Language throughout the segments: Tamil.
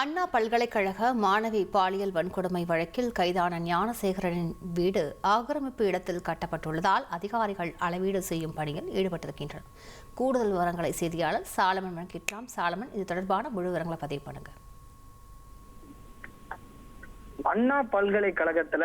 அண்ணா பல்கலைக்கழக மாணவி பாலியல் வன்கொடுமை வழக்கில் கைதான ஞானசேகரனின் வீடு ஆக்கிரமிப்பு இடத்தில் கட்டப்பட்டுள்ளதால் அதிகாரிகள் அளவீடு செய்யும் பணியில் ஈடுபட்டிருக்கின்றனர். கூடுதல் விவரங்களை செய்தியாளர் சாலமன் வழங்கிட்டாம் சாலமன் இது தொடர்பான முழு விவரங்களை பதிவு பண்ணுங்கள் அண்ணா பல்கலைக்கழகத்துல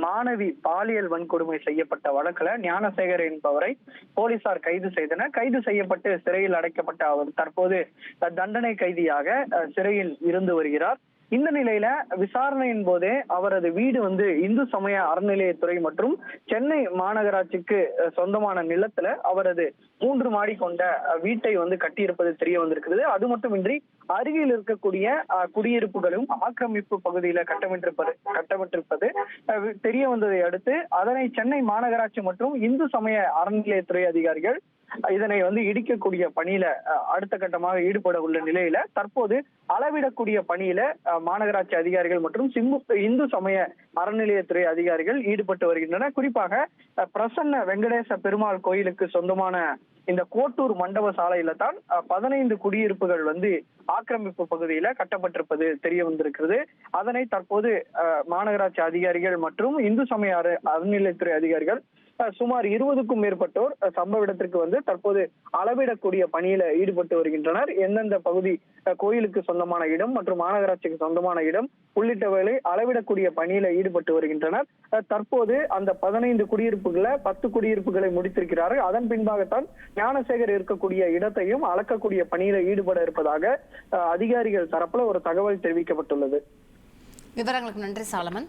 மாணவி பாலியல் வன்கொடுமை செய்யப்பட்ட வழக்குல ஞானசேகர் என்பவரை போலீசார் கைது செய்தனர். கைது செய்யப்பட்டு சிறையில் அடைக்கப்பட்ட அவர் தற்போது அஹ், தண்டனை கைதியாக அஹ், சிறையில் இருந்து வருகிறார். இந்த நிலையில விசாரணையின் போதே அவரது வீடு வந்து இந்து சமய அறநிலையத்துறை மற்றும் சென்னை மாநகராட்சிக்கு சொந்தமான நிலத்துல அவரது மூன்று மாடி கொண்ட வீட்டை வந்து கட்டியிருப்பது தெரிய வந்திருக்கிறது. அது மட்டுமின்றி அருகில் இருக்கக்கூடிய அஹ், குடியிருப்புகளும் ஆக்கிரமிப்பு பகுதியில கட்டமிட்டிருப்பது கட்டமிட்டிருப்பது அஹ், தெரிய வந்ததை அடுத்து அதனை சென்னை மாநகராட்சி மற்றும் இந்து சமய அறநிலையத்துறை அதிகாரிகள் இதனை வந்து இடிக்கக்கூடிய பணியில அடுத்த கட்டமாக ஈடுபட உள்ள நிலையில தற்போது அளவிடக்கூடிய பணியில மாநகராட்சி அதிகாரிகள் மற்றும் சிம்பு இந்து சமய அறநிலையத்துறை அதிகாரிகள் ஈடுபட்டு வருகின்றனர். குறிப்பாக பிரசன்ன வெங்கடேச பெருமாள் கோயிலுக்கு சொந்தமான இந்த கோட்டூர் மண்டப சாலையில தான் பதினைந்து குடியிருப்புகள் வந்து ஆக்கிரமிப்பு பகுதியில கட்டப்பட்டிருப்பது தெரிய வந்திருக்கிறது. அதனை தற்போது அஹ், மாநகராட்சி அதிகாரிகள் மற்றும் இந்து சமய அற- அறநிலையத்துறை அதிகாரிகள் சுமார் இருபதுக்கும் மேற்பட்டோர் சம்பவ இடத்திற்கு வந்து தற்போது அளவிடக்கூடிய பணியில ஈடுபட்டு வருகின்றனர். எந்தெந்த பகுதி கோயிலுக்கு சொந்தமான இடம் மற்றும் மாநகராட்சிக்கு சொந்தமான இடம் உள்ளிட்டவர்களை அளவிடக்கூடிய பணியில ஈடுபட்டு வருகின்றனர். தற்போது அந்த பதினைந்து குடியிருப்புகளை பத்து குடியிருப்புகளை முடித்திருக்கிறார்கள். அதன் பின்பாகத்தான் ஞானசேகர் இருக்கக்கூடிய இடத்தையும் அளக்கக்கூடிய பணியில ஈடுபட இருப்பதாக அஹ், அதிகாரிகள் தரப்புல ஒரு தகவல் தெரிவிக்கப்பட்டுள்ளது. விவரங்களுக்கு நன்றி சாலமன்.